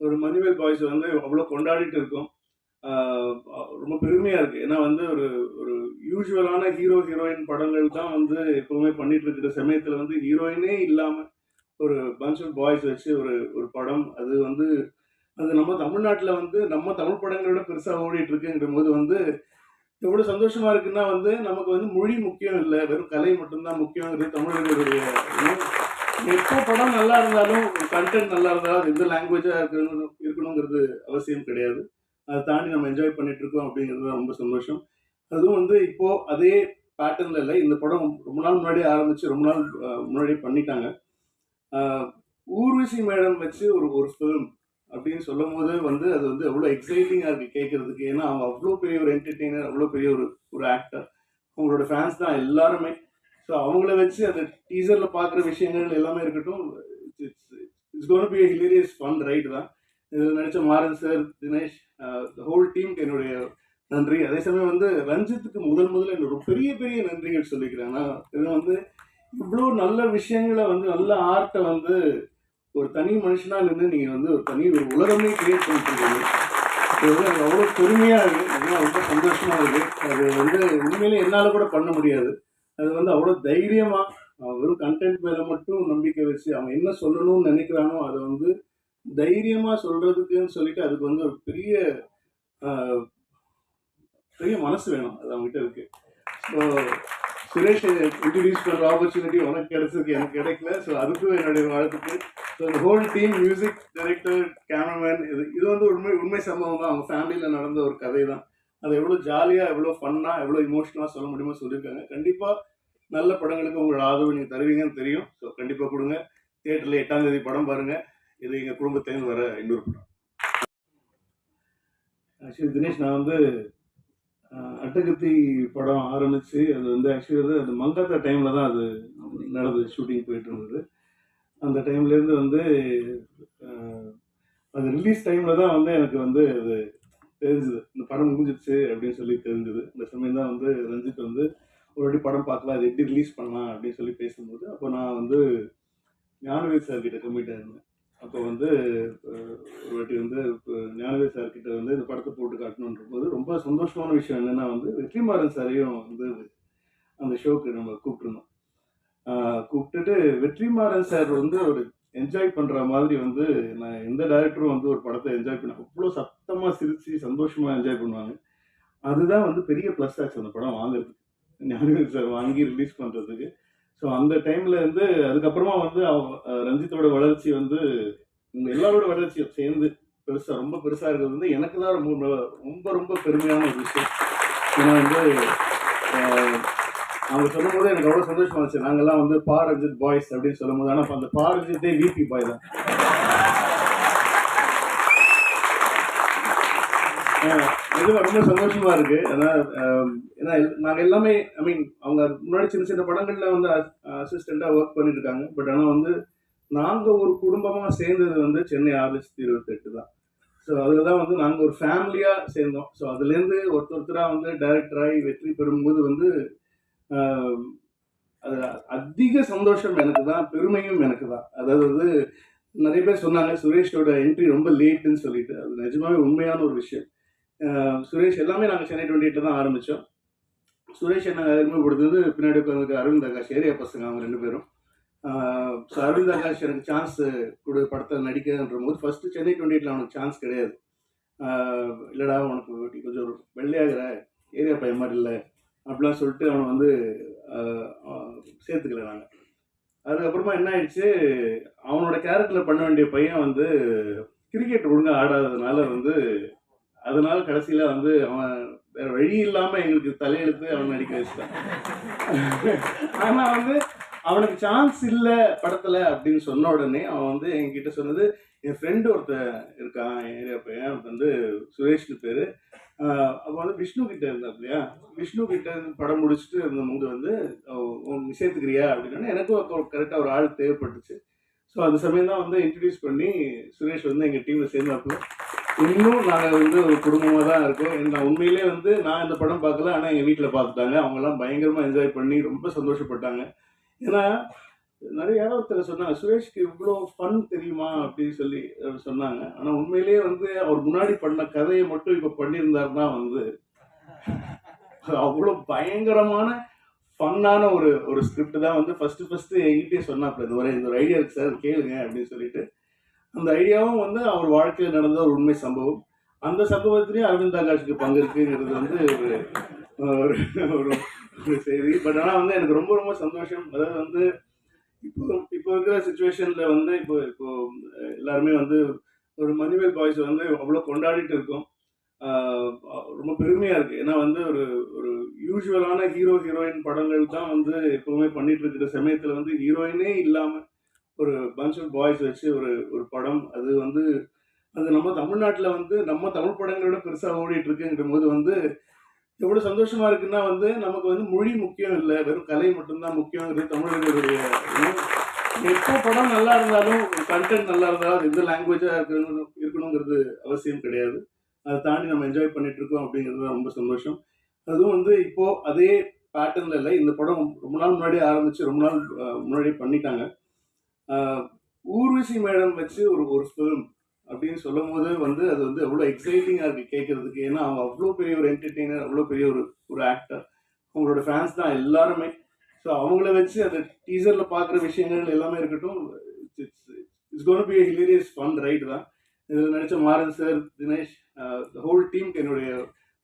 ஒரு மணிவேல் பாய்ஸ் வந்து அவ்வளோ கொண்டாடிட்டு இருக்கோம். ரொம்ப பெருமையாக இருக்குது ஏன்னா வந்து ஒரு ஒரு யூஸ்வலான ஹீரோ ஹீரோயின் படங்கள் தான் வந்து எப்பவுமே பண்ணிட்டு இருக்கிற சமயத்தில் வந்து ஹீரோயினே இல்லாமல் ஒரு பஞ்ச் ஆஃப் பாய்ஸ் வச்சு ஒரு ஒரு படம். அது வந்து அது நம்ம தமிழ்நாட்டில் வந்து நம்ம தமிழ் படங்களை விட பெருசாக ஓடிட்டு இருக்குங்கிற போது வந்து எவ்வளோ சந்தோஷமா இருக்குன்னா வந்து நமக்கு வந்து மொழி முக்கியம் இல்லை. வெறும் கலை மட்டும்தான் முக்கியங்கிறது தமிழர்களுடைய எப்போ படம் நல்லா இருந்தாலும் கண்டென்ட் நல்லா இருந்தாலும் அது எந்த லாங்குவேஜாக இருக்கணும் இருக்கணுங்கிறது அவசியம் கிடையாது. அதை தாண்டி நம்ம என்ஜாய் பண்ணிட்டு இருக்கோம் அப்படிங்கிறது ரொம்ப சந்தோஷம். அதுவும் வந்து இப்போ அதே பேட்டர்ன்ல இல்லை. இந்த படம் ரொம்ப நாள் முன்னாடியே ஆரம்பிச்சு ரொம்ப நாள் முன்னாடியே முன்னாடி பண்ணிட்டாங்க. ஊர்விசி ஊர்வசி மேடம் வச்சு ஒரு ஒரு ஃபிலிம் அப்படின்னு சொல்லும் போது வந்து அது வந்து அவ்வளோ எக்ஸைட்டிங்காக இருக்குது கேட்கறதுக்கு. ஏன்னா அவங்க அவ்வளோ பெரிய ஒரு என்டர்டெய்னர் அவ்வளோ பெரிய ஒரு ஒரு ஆக்டர் அவங்களோட ஃபேன்ஸ் தான் எல்லாருமே. ஸோ அவங்கள வச்சு அந்த டீசரில் பார்க்குற விஷயங்கள் எல்லாமே இருக்கட்டும் it's gonna be hilarious fun right தான். இதில் நடித்த மாறன் சார் தினேஷ் ஹோல் டீமுக்கு என்னுடைய நன்றி. அதே சமயம் வந்து ரஞ்சித்துக்கு முதல் முதல்ல என்னோட பெரிய பெரிய நன்றிகள் சொல்லிக்கிறேன். ஆனால் இது வந்து இவ்வளோ நல்ல விஷயங்களை வந்து நல்ல ஆர்ட்டை வந்து ஒரு தனி மனுஷனா நின்று நீங்கள் வந்து ஒரு தனி ஒரு உலகமே கிரியேட் பண்ணிட்டுருக்கீங்க இது வந்து எனக்கு அவ்வளோ பெருமையாக இருக்குது ரொம்ப சந்தோஷமாக இருக்குது அது வந்து உண்மையிலே என்னால் கூட பண்ண முடியாது. அது வந்து அவ்வளோ தைரியமாக வெறும் கண்டென்ட் மேலே மட்டும் நம்பிக்கை வச்சு அவன் என்ன சொல்லணும்னு நினைக்கிறானோ அதை வந்து தைரியமாக சொல்கிறதுக்குன்னு சொல்லிட்டு அதுக்கு வந்து ஒரு பெரிய பெரிய மனசு வேணும் அது அவங்ககிட்ட இருக்கு. ஸோ சுரேஷ் இன்ட்ரடியூஸ் பண்ணுற ஆப்பர்ச்சுனிட்டி உனக்கு கிடைச்சிருக்கு எனக்கு கிடைக்கல. ஸோ அதுக்கும் என்னுடைய வாழ்த்துக்கு ஸோ இந்த whole team music director cameraman இது இது வந்து உண்மை உண்மை சம்பவம் தான் அவங்க ஃபேமிலியில் நடந்த ஒரு கதை தான் அதை எவ்வளோ ஜாலியாக எவ்வளோ ஃபன்னாக எவ்வளோ இமோஷனலாக சொல்ல முடியுமோ சொல்லியிருக்காங்க. கண்டிப்பாக நல்ல படங்களுக்கு உங்களோட ஆதரவு நீங்கள் தருவீங்கன்னு தெரியும். ஸோ கண்டிப்பாக கொடுங்க. தேட்டரில் எட்டாம் தேதி படம் பாருங்கள் இது எங்கள் குடும்பத்திலேருந்து வர இன்னொரு படம். ஆக்சுவலி தினேஷ் நான் வந்து அட்டகத்தி படம் ஆரம்பித்து அது வந்து ஆக்சுவலி வந்து அது மங்காத்தா டைமில் தான் அது நடந்தது ஷூட்டிங் போயிட்டு இருந்தது. அந்த டைம்லேருந்து வந்து அது ரிலீஸ் டைமில் தான் வந்து எனக்கு வந்து அது தெரிஞ்சுது. இந்த படம் முடிஞ்சிடுச்சு அப்படின்னு சொல்லி தெரிஞ்சுது. இந்த சமயம் தான் வந்து ரஞ்சித் வந்து ஒரு வாட்டி படம் பார்க்கலாம் அது எப்படி ரிலீஸ் பண்ணலாம் அப்படின்னு சொல்லி பேசும்போது அப்போ நான் வந்து ஞானவேல் சார் கிட்ட கம்மிட்டாக இருந்தேன் அப்போ வந்து ஒரு வாட்டி வந்து இப்போ ஞானவேல் சார் கிட்ட வந்து இந்த படத்தை போட்டு காட்டணுன்ற போது ரொம்ப சந்தோஷமான விஷயம் என்னன்னா வந்து வெற்றிமாறன் சாரையும் வந்து அந்த ஷோக்கு நம்ம கூப்பிட்டுருந்தோம். கூப்பிட்டுட்டு வெற்றிமாறன் சார் வந்து ஒரு என்ஜாய் பண்ணுற மாதிரி வந்து நான் எந்த டேரக்டரும் வந்து ஒரு படத்தை என்ஜாய் பண்ண அவ்வளோ சத்தமாக சிரித்து சந்தோஷமாக என்ஜாய் பண்ணுவாங்க. அதுதான் வந்து பெரிய ப்ளஸ் ஆச்சு அந்த படம் வாங்குறதுக்கு. ஞானவேல் சார் வாங்கி ரிலீஸ் பண்ணுறதுக்கு ஸோ அந்த டைம்ல இருந்து அதுக்கப்புறமா வந்து அவ- ரஞ்சித்தோட வளர்ச்சி வந்து உங்க எல்லாரோட வளர்ச்சியும் சேர்ந்து பெருசாக ரொம்ப பெருசாக இருக்கிறது வந்து எனக்கு தான் ரொம்ப ரொம்ப ரொம்ப பெருமையான ஒரு விஷயம். ஏன்னா வந்து அவங்க சொல்லும் போது எனக்கு அவ்வளோ சந்தோஷமா இருந்துச்சு. நாங்கள்லாம் வந்து பார் அஜித் பாய்ஸ் அப்படின்னு சொல்லும் போது ஆனால் அந்த பார் அஜித்தே விபி பாய் தான். இது ரொம்ப சந்தோஷமா இருக்கு. ஏன்னா ஏன்னா நாங்கள் எல்லாமே ஐ மீன் அவங்க முன்னாடி சின்ன சின்ன படங்கள்ல வந்து அசிஸ்டண்டாக ஒர்க் பண்ணிட்டு இருக்காங்க பட் ஆனால் வந்து நாங்கள் ஒரு குடும்பமாக சேர்ந்தது வந்து சென்னை ஆறு லட்சத்தி இருபத்தெட்டு தான். ஸோ அதில் தான் வந்து நாங்கள் ஒரு ஃபேமிலியாக சேர்ந்தோம். ஸோ அதுலேருந்து ஒருத்தர் ஒருத்தராக வந்து டைரக்டராகி வெற்றி பெறும்போது வந்து அதிக சந்தோஷம் எனக்கு தான் பெருமையும் எனக்கு தான் அதாவது வந்து நிறைய பேர் சொன்னாங்க சுரேஷோட என்ட்ரி ரொம்ப லேட்டுன்னு சொல்லிட்டு. அது நிஜமாவே உண்மையான ஒரு விஷயம். சுரேஷ் எல்லாமே நாங்கள் சென்னை டுவெண்ட்டி தான் ஆரம்பித்தோம் சுரேஷ் என்ன அறிமுகப்படுத்துறது பின்னாடி உட்காந்துருக்க அரவிந்த் ஆகாஷ் ஏரியா பசங்க அவங்க ரெண்டு பேரும். ஸோ அரவிந்த் ஆகாஷ் எனக்கு சான்ஸ் கொடு படத்தில் நடிக்கிறன்ற போது ஃபஸ்ட்டு சென்னை டுவெண்ட்டியில் அவனுக்கு சான்ஸ் கிடையாது. இல்லைடா உனக்கு கொஞ்சம் ஒரு வெள்ளையாகிற ஏரியா பையன் மாதிரி இல்லை. அப்படிலாம் சொல்லிட்டு அவனை வந்து சேர்த்துக்கல நாங்கள் அதுக்கப்புறமா என்ன ஆயிடுச்சு? அவனோட கேரக்டரில் பண்ண வேண்டிய பையன் வந்து கிரிக்கெட் ஒழுங்காக ஆடாததுனால வந்து அதனால கடைசியில் வந்து அவன் வேற வழி இல்லாமல் எங்களுக்கு தலையெழுத்து அவன் நடிக்க வச்சுட்டான். ஆனால் வந்து அவனுக்கு சான்ஸ் இல்லை படத்தில் அப்படின்னு சொன்ன உடனே அவன் வந்து என்கிட்ட சொன்னது என் ஃப்ரெண்டு ஒருத்தன் இருக்கான் என் ஏரியா பையன் வந்து சுரேஷ்னு பேர். அப்போ வந்து விஷ்ணு கிட்ட இருந்தா இல்லையா விஷ்ணு கிட்ட இருந்து படம் முடிச்சுட்டு இருந்தபோது வந்து அவன் சேர்த்துக்கிறியா அப்படின்னா எனக்கும் கரெக்டாக ஒரு ஆள் தேவைப்பட்டுச்சு. ஸோ அந்த சமயம் தான் வந்து இன்ட்ரடியூஸ் பண்ணி சுரேஷ் வந்து எங்கள் டீமில் சேர்ந்தாப்புல. இன்னும் நாங்கள் வந்து ஒரு குடும்பமாக தான் இருக்கோம். எனக்கு நான் உண்மையிலே வந்து நான் இந்த படம் பார்க்கல ஆனால் எங்கள் வீட்டில் பார்த்துட்டாங்க. அவங்கெல்லாம் பயங்கரமாக என்ஜாய் பண்ணி ரொம்ப சந்தோஷப்பட்டாங்க. ஏன்னா நிறைய யாரோ ஒருத்தர் சொன்னாங்க சுரேஷ்க்கு இவ்வளோ ஃபன் தெரியுமா? அப்படின்னு சொல்லி சொன்னாங்க. ஆனால் உண்மையிலேயே வந்து அவர் முன்னாடி பண்ண கதையை மட்டும் இப்போ பண்ணியிருந்தாருன்னா வந்து அவ்வளோ பயங்கரமான ஃபன்னான ஒரு ஒரு ஸ்கிரிப்ட் தான் வந்து ஃபஸ்ட்டு ஃபஸ்ட்டு என்கிட்டயே சொன்னாப்ல இந்த ஒரு இந்த ஒரு ஐடியா இருக்குது சார் கேளுங்க அப்படின்னு சொல்லிட்டு. அந்த ஐடியாவும் வந்து அவர் வாழ்க்கையில் நடந்த ஒரு உண்மை சம்பவம். அந்த சம்பவத்திலேயே அரவிந்த் ஆகாஷுக்கு பங்கு இருக்குங்கிறது வந்து ஒரு ஒரு சரி பட் ஆனால் வந்து எனக்கு ரொம்ப ரொம்ப சந்தோஷம். அதாவது வந்து இப்போ இப்போ இருக்கிற சுச்சுவேஷனில் வந்து இப்போ இப்போ எல்லாருமே வந்து ஒரு மதிவேல் பாய்ஸ் வந்து அவ்வளோ கொண்டாடிட்டு இருக்கோம். ரொம்ப பெருமையாக இருக்குது ஏன்னா வந்து ஒரு ஒரு யூஸ்வலான ஹீரோ ஹீரோயின் படங்கள் தான் வந்து எப்பவுமே பண்ணிட்டு இருக்கிற சமயத்தில் வந்து ஹீரோயினே இல்லாமல் ஒரு பஞ்ச் ஆஃப் பாய்ஸ் வச்சு ஒரு ஒரு படம். அது வந்து அது நம்ம தமிழ்நாட்டில் வந்து நம்ம தமிழ் படங்களோட பெருசாக ஓடிட்டு இருக்குங்கிற போது வந்து எவ்வளோ சந்தோஷமா இருக்குன்னா வந்து நமக்கு வந்து மொழி முக்கியம் இல்லை. வெறும் கலை மட்டும்தான் முக்கியங்கிறது தமிழர்களுடைய எப்போ படம் நல்லா இருந்தாலும் கண்டென்ட் நல்லா இருந்தாலும் எந்த லாங்குவேஜாக இருக்கணும் இருக்கணுங்கிறது அவசியம் கிடையாது. அதை தாண்டி நம்ம என்ஜாய் பண்ணிட்டு இருக்கோம் அப்படிங்கிறது ரொம்ப சந்தோஷம். அதுவும் வந்து இப்போ அதே பேட்டர்ன்ல இல்லை. இந்த படம் ரொம்ப நாள் முன்னாடியே ஆரம்பிச்சு ரொம்ப நாள் முன்னாடியே பண்ணிட்டாங்க. ஊர்வசி மேடம் வச்சு ஒரு ஒரு ஃபிலிம் அப்படின்னு சொல்லும் போது வந்து அது வந்து அவ்வளோ எக்ஸைட்டிங்காக இருக்குது கேட்கறதுக்கு ஏன்னா அவங்க அவ்வளோ பெரிய ஒரு என்டர்டெய்னர் அவ்வளோ பெரிய ஒரு ஒரு ஆக்டர் அவங்களோட ஃபேன்ஸ் தான் எல்லாருமே. ஸோ அவங்கள வச்சு அந்த டீசரில் பார்க்குற விஷயங்கள் எல்லாமே இருக்கட்டும் it's gonna be hilarious fun right தான். இதில் நடித்த மாறன் சார் தினேஷ் ஹோல் டீமுக்கு என்னுடைய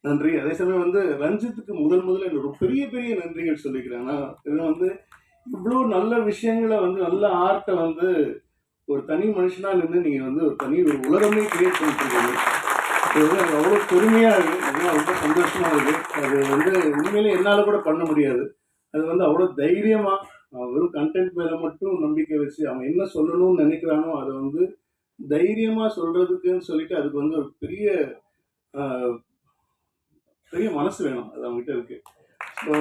நன்றி. அதே சமயம் வந்து ரஞ்சித்துக்கு முதல் முதல்ல என்னோட பெரிய பெரிய நன்றிகள் சொல்லிக்கிறேன். ஆனால் இது வந்து இவ்வளோ நல்ல விஷயங்களை வந்து நல்ல ஆர்ட்டை வந்து ஒரு தனி மனுஷனா நின்று நீங்க வந்து ஒரு தனி ஒரு உலகமே கிரியேட் பண்ணிட்டு இருக்கீங்க. இது வந்து எனக்கு அவ்வளோ பெருமையாக இருக்குது ரொம்ப சந்தோஷமா இருக்கு. அது வந்து உண்மையிலே என்னால் கூட பண்ண முடியாது. அது வந்து அவ்வளோ தைரியமாக வெறும் கண்டென்ட் மேலே மட்டும் நம்பிக்கை வச்சு அவன் என்ன சொல்லணும்னு நினைக்கிறானோ அதை வந்து தைரியமாக சொல்கிறதுக்குன்னு சொல்லிட்டு அதுக்கு வந்து ஒரு பெரிய பெரிய மனசு வேணும். அது அவங்ககிட்ட இருக்கு. ஸோ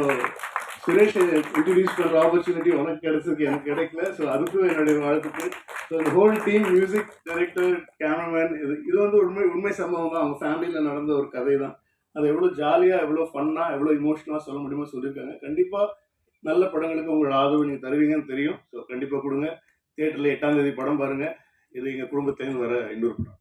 சுரேஷ் இன்ட்ரடியூஸ் பண்ணுற ஆப்பர்ச்சுனிட்டி உனக்கு கிடைச்சிருக்கு. எனக்கு கிடைக்கல. ஸோ அதுக்கும் என்னுடைய வாழ்த்துக்கு ஸோ இந்த whole team music director cameraman இது இது வந்து உண்மை உண்மை சம்பவம் தான் அவங்க ஃபேமிலியில் நடந்த ஒரு கதை தான் அதை எவ்வளோ ஜாலியாக எவ்வளோ ஃபன்னாக எவ்வளோ இமோஷனலாக சொல்ல முடியுமோ சொல்லியிருக்காங்க. கண்டிப்பாக நல்ல படங்களுக்கு உங்களோட ஆதரவு நீங்கள் தருவீங்கன்னு தெரியும். ஸோ கண்டிப்பாக கொடுங்க. தேட்டரில் எட்டாம் தேதி படம் பாருங்கள் இது எங்கள் குடும்பத்திலேருந்து வர இன்னொரு படம்.